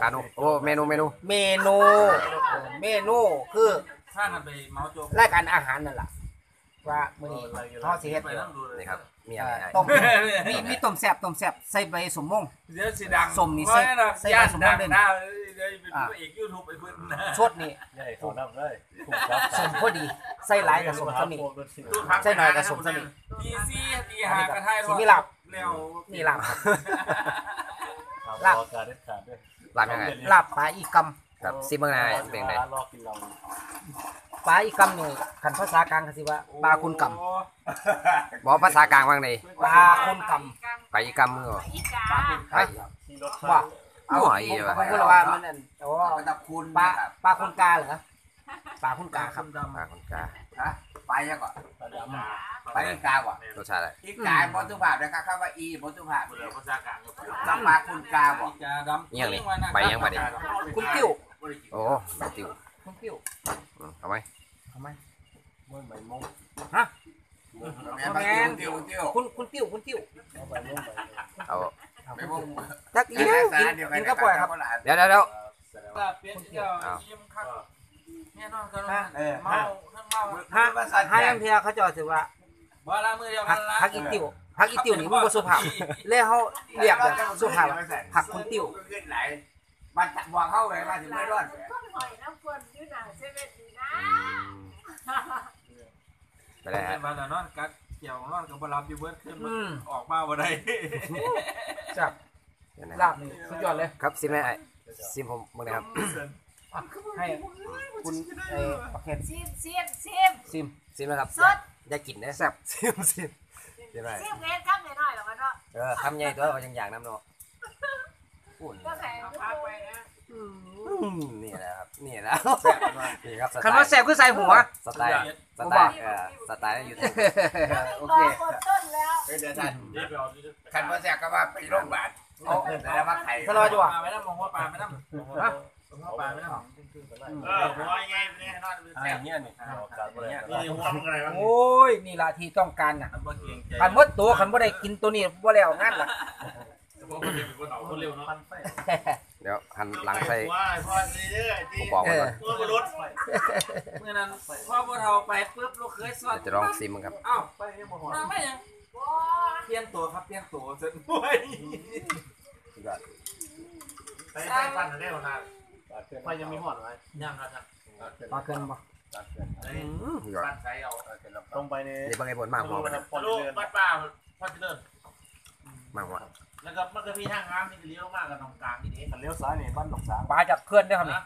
คาโนโอ้เมนูเมนู เมนูเมนูคือถ้ากันไปเมาส์โจ๊กรายการอาหารนั่นแหละว่ามื้อนี้ทอดสิเฮ็ดไปนั่งดูเลยนี่ครับมีอะไรให้ต้มมีมีต้มแซ่บต้มแซ่บใส่ใบสมมงเดี๋ยวสีดังส้มนี่ใส่ใส่ย่านใบสมดังเด็จหน้าเดี๋ยวเป็นพระเอกยูทูบไอ้คุณนะสดนี่ใหญ่เขานับเลยถูกครับสมพอดีใส่หลายกับสมสนิทใส่หน่อยกับสมสนิทตีซี่ตีหากระทายสิมีหลับแล้วนี่ลาบครับลาบ ลาบยังไง ลาบปลาอีกำครับซิมเบิงหนายเป็นไงรอกินเราปลาอีกำนี่คันภาษากลางเขาสิว่าปลาคุณกบอกภาษากลางว่างไงำปลาคุณกไปอีกำมือบ่ำไปที่รถว่าเอาผมอีกผมว่ะผมพูดว่ามันนั่นโอ้ตะคุณปลาปลาคุณกาเหรอปลาคุณกาครับปลาคนกลางฮะ ไปยังก่อนปลาดำไปอีกากว่ะรสชาติอะไรอีกาบนตุภาพนะครับคำว่าอีบนตุภาพเดี๋ยวภาษากลางก็ไปกำปาคุณกาบ่จะดำอิหยังนี่ไปยังบัดนี้คุณติ้วโอ้ใบติวคุณติ้วอืมเอาไหมทำไมมันใบมงแม่นติ้วติ้วคุณคุณติ้วคุณติ้วเอาใบมงใบเอาไม่พงจักอีกกินกินก็ปล่อยครับเดี๋ยวเดี๋ยวเดี๋ยวแสดงถ้าเปลี่ยนเที่ยวยิ้มคักแน่นอนกันเมา ทั้งเมาฮะห้าลังเทียเขาจะถือว่าบ่ละมือเดียวพักักนละพักอีติ้วพักอีติ้วนี่มันบ่สุภาพแล้วเขาเรียกแบบสุภาพว่าผักคุณติ้วขึ้นไหลมันวางเข้าไปมาถึงไม่รอดต้นหอยน้ำฝนอยู่หนังเซเว่นดีนะไปได้ฮะบ้านนอนกัดเกี่ยวนอนกับบรับอยู่เบิร์ดขึ้นอืมออกมาบ่ได้จับเดี๋ยวนะลาบนี่สุดยอดเลยครับซิมไหมไอ้ซิมผมมึงนะครับ อะให้คุณไอ้ประเคนซิมซิมซิม ซิมซิมนะครับสด ได้กลิ่นนะแซ่บซิมซิมซิมไหมซิมเงี้ยข้ามหน่อยหรอวะเนาะเออคำใหญ่ตัวก็ยังอยากน้ำเนาะอุ่นก็แข่งพักไปนะอืมนี่แหละครับนี่แหละนี่ครับสไตคันว่าล์แซ่บคือใส่หัวสไตล์สไตล์เออสไตล์อยู่ที่โอรเคอกดต้นแล้วเดี๋ยวท่านคันว่าแจกก็ว่าไปโรงพยาบาลเอาแล้วมาไข่ถ้ารอจังหวะปลาไม่ได้มองว่าปลาไม่ได้ฮะมองว่าปลาไม่ได้เออหัวยังไงเนี่ยนอนอ่าเงี้ยนี่รอการบริหารนี่หัวมึงอะไรวะโอ้ยนี่ล่ะที่ต้องการน่ะบ่เก่งใจคันหมดตัวคันบ่ได้กินตัวนี้บ่แล้วงั้นล่ะคนเร็วเนาะเดี๋ยวหันหลังใส่หัวพ่อซีเด้อผที่มบอกไว้ก่อนตัวมนุษย์เมื่อนั้นพ่อพ่อเฒ่าไปปุ๊บลูกเคยสอนเดี๋ยวจะลองซิมมึงครับอ้าวไปยังบ่ฮอดไม่ยังว้าเปลี่ยนตัวครับเปลี่ยนตัวเสร็จด้วยสุดยอดไปไปฟันได้หรอครับ ไฟยังมีหอดไหมยังครับปลาเกินบ่อืมสุดยอดฟันใส่เอาตรงไปในนี่เป็นไงบนมากพอปะเนี่ยพอลูกเดินวัดป่าพ่อจะเดินมากกว่าแล้วก็มันก็มีทางน้ำนี่เลี้ยวมากกับตรงกลางนี่ดิเลี้ยวซ้ายนี่บ้านหนองสางปลาจากเขื่อนเด้อครับนี่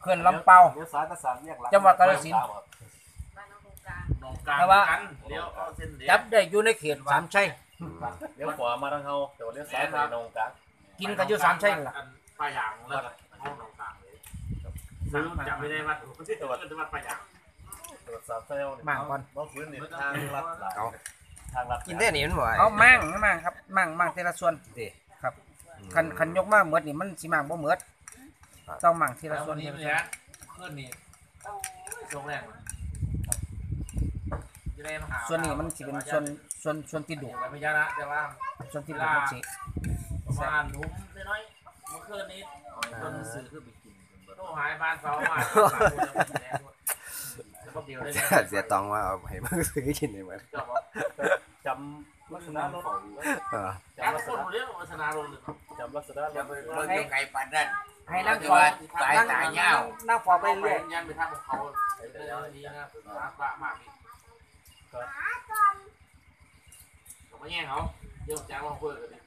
เขื่อนลำเปาเลี้ยวซ้ายก็สามแยกจังหวัดกาฬสินธุ์บ้านน้องตรงกลางตรงกลางกันเลี้ยวเอาเส้นเดียจัวบได้อยู่ในเขตสามชัยอืมเลี้ยวขวามาทางเฮาแต่ว่าเลี้ยวซ้ายไปหนองกลางกินกันอยู่สามชัยนั่นล่ะปลาหยางแล้วห้องตรงกลางเลย จับไม่ได้วัดที่ตัววัดปลาหยางตรวจสอบเซลล์มั่งก่อนบ้องฟื้นนี่ทางลัดหลายทางลัดกินได้หนิมันบ่ไอ้เอามั่งมั่งครับมั่งมั่งแต่ละส่วนดิครับคันคันยกมาหมดนี่มันสิมั่งบ่หมดต้องมั่งทีละส่วนนี้ทีละเนี่ส่วนยขึ้นนี่ช่วงแรกจะได้มาหาส่วนนี้มันสิเป็นส่วนส่วนส่วนที่ดุไปพยานะแต่ว่าส่วนที่ดุมันสิประมาณนุ่มน้อยเมื่อคืนนี้ต้นซื้อคือไปกินโต หายบ้านเฝ้ามาแล้วก็เดียวได้เสียตองว่าเอาให้มึงซื้อกินได้เหมือนจำลักษณะรถเออแล้จำลักษณะเรื่องวัฒนาลงเลยจำลักษณะรจะถไปเบิ่งยังไงปันนั่นให้นั่งฟอสายนั่งตายาวนั่งฟอไปเรื่อยยันไปทางของเขาเดี๋ยวนี้นะปะมากผมไม่แย่เขาเดี๋ยวจ้างมาคุยกันดิ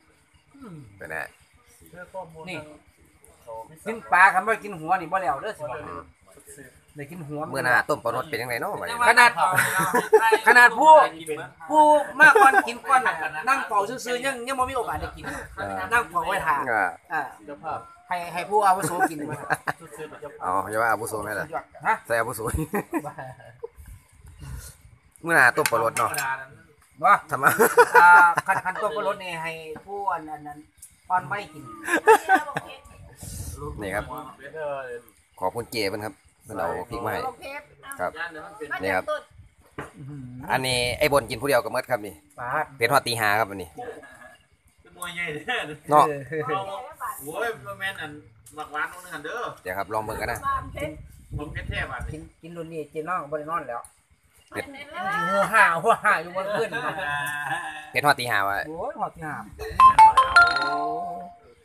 เป็นไงเพื่ กินปลาคันบ่กินหัวนี่บ่แล้วเด้อสิบอกได้กินหัว เมื่อหน้าต้มปลารสเป็นยังไงเนาะบัดนี้ผู้มากก่อนกินก่อนน่ะนั่งเฝ้าซื่อๆยังยังบ่มีโอกาสได้กินนั่งเฝ้าไว้ท่าอ่าอ่าเจ้าภาพให้ให้ผู้อาวุโสกินมาชุดเสื้อเจ้าภาพอ๋ออย่าว่าอาบุโสแม่ล่ะสุดยอดฮะใส่อาบุโสเมื่อหน้าต้มปลารสเนาะบ่ทำไมอ่าคันคันตัวรถนี่ให้ผู้อันอันนั้นอ่อนไม่กิน นี่ครับเพื่อขอบคุณเก๋เพิ่นครับเพิ่นเอาพริกมาให้โอเคครับมันนี่จะครับตุดอันนี้ไอ้บนกินผู้เดียวกับเมดครับนี่ปลาเป็นฮอดตีหาครับอันนี้วยใหญ่เด้อเนาะโอ้ยแม่นอันบักหวานตรงนึงหันเด้อเดี๋ยวครับลองเบิ่งกันนะบ้านเพชรผมเพชรแท้บาดกินกินรุ่นนี้กินน้องบ่ได้นอนแล้วเพชรเลยหัวห่าหัวห่าอยู่บนขึ้นเพชรฮอดตีหาวะโอ้ยหอดที่หาม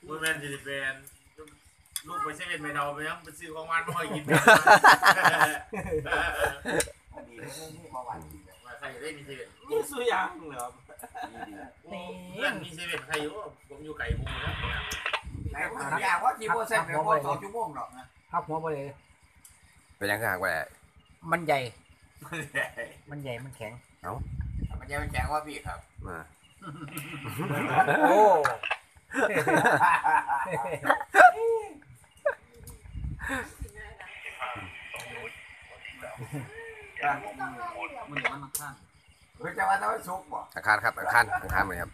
มือแม่นสิเป็น ลูกไปเซเว่นไปเดาไปยังไปซื้อของหวานมากินมาใครได้มีเซเว่นนี่สุยางเหรอนี่เพื่อนมีเซเว่นใครอยู่ผมอยู่ไก่มูนะไหนผมอยากว่าที่บ่แซ่บแบบบ่สองชั่วโมงดอกนะครับหัวบ่เลยเป็นยังคือหักไปมันใหญ่ มันใหญ่ มันแข็งมันยังเป็นแข็งว่าพี่ครับมาโอ้ มันมันข้างเฮ้ยจะว่าต้องสุกบ่อาคารครับอาคารอาคารเลยครับ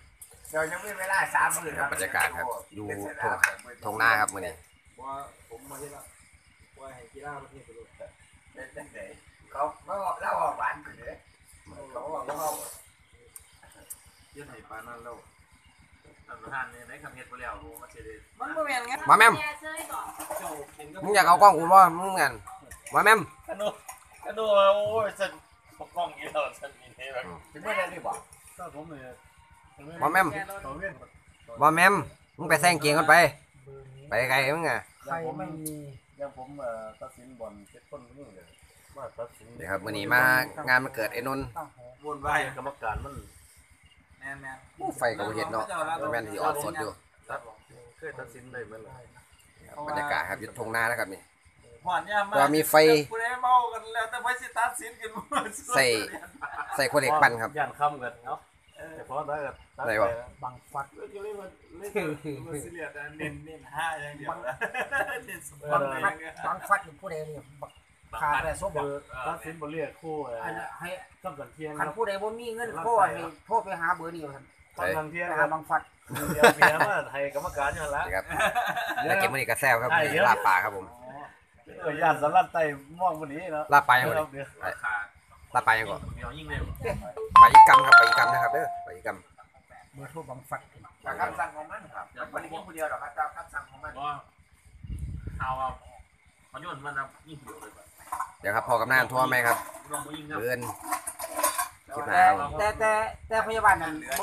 เดี๋ยวยังมีเวลาสามมื้อครับบรรยากาศครับ อยู่ทงทงหน้าครับมื้อนี้ว่าผมมาที่ละว่าให้กีฬาประเทศไปเลยเขาเขาเล่าหวานขึ้นเลยเขาบอกว่าเขายืดให้ปานนั่นแล้วท่านประธานเนี่ยได้คำเฮ็ดไปแล้วรู้มาเสด็จมันบ่แม่นไงมาแม่มแย่เซยก่อนมึงอยากเอากล้องกูบ่มึงกันมาแม่มกระโดดกระโดดโอ้ยฉันป กป้องอีเราฉันมีเทแบบสิบ่ได้ดีบ่ถ้าผมเนี่ยมาแม่มเขาเล่นมาแม่มมึงไปแซงเกียงกันไป ไปไกลมึงอะใครไม่มียังผมเอ่อตัดสินบอลเจ็ดคนนี่เลยว่าตัดสินเดี๋ยวครับมื้อนี้มางานมันเกิดไอ้นนท์ตั้งหัววนไปกรรมการมันแม่นแม่นอู้ไฟก็บ่เห็นเนาะบ่แม่นสิออดสดอยู่ตัดเคยตัดสินได้เหมือนกันครับบรรยากาศครับอยู่ทงหน้านะครับนี่ หวานยามก็มีไฟกูได้เมากันแล้วแต่ไฟสิตัดสินกันหมดใส่ ใส่ขวดเหล็กปั้นครับ ย่านคำกันเนาะแต่พอได้ก็ตัดไหนไปวะ บังฟัดเล่นเล่นเล่นมันสิเลียดเน้นเน้นห้าอย่างเดียวเน้นสปอบัร์งตฟัดเลยบังฟัดอยู่ผู้ใดนี่บักขาแต่ซบบ่คือตัดสินบอลเรียกคู่เอ่ออันให้ต้องกันเที่ยงคันครับผู้ใดบ่มีเงินโทรนี่โทรไปหาเบอร์นี้ท่านต้องกันเที่ยงไปคหารับบังฟัดเดี๋ยวเมียมาให้กรรมการอย่างละนี่ครับแล้วกินมื้อนี้ก็แซ่บครับมื้อนี้ลาบปลาครับผม เออย่านสลัดไตมองวันนี้เนาะลาบปลายังบ่เดี๋นี่ยวขาดลาบปลายังก่อนเดี๋ยวยิ่งเร็วปลาอีกำครับปลาอีกำนะครับเด้อปลาอีกำเบอร์โทรบังฟัดคำสั่งของมันครับมันบ่ได้กินผู้เดียวหรอกครับตามคำสั่งของมันว่าเอาเอามันยุ่นมันนะยิ่งเดือดเลยแบบเดี๋ยวครับพอกับหน้าทั่วไหมครับลองมายิ่งครับเพื่อนคลิปหแต่น้าแต่แต่แต่พยาบาลนั่น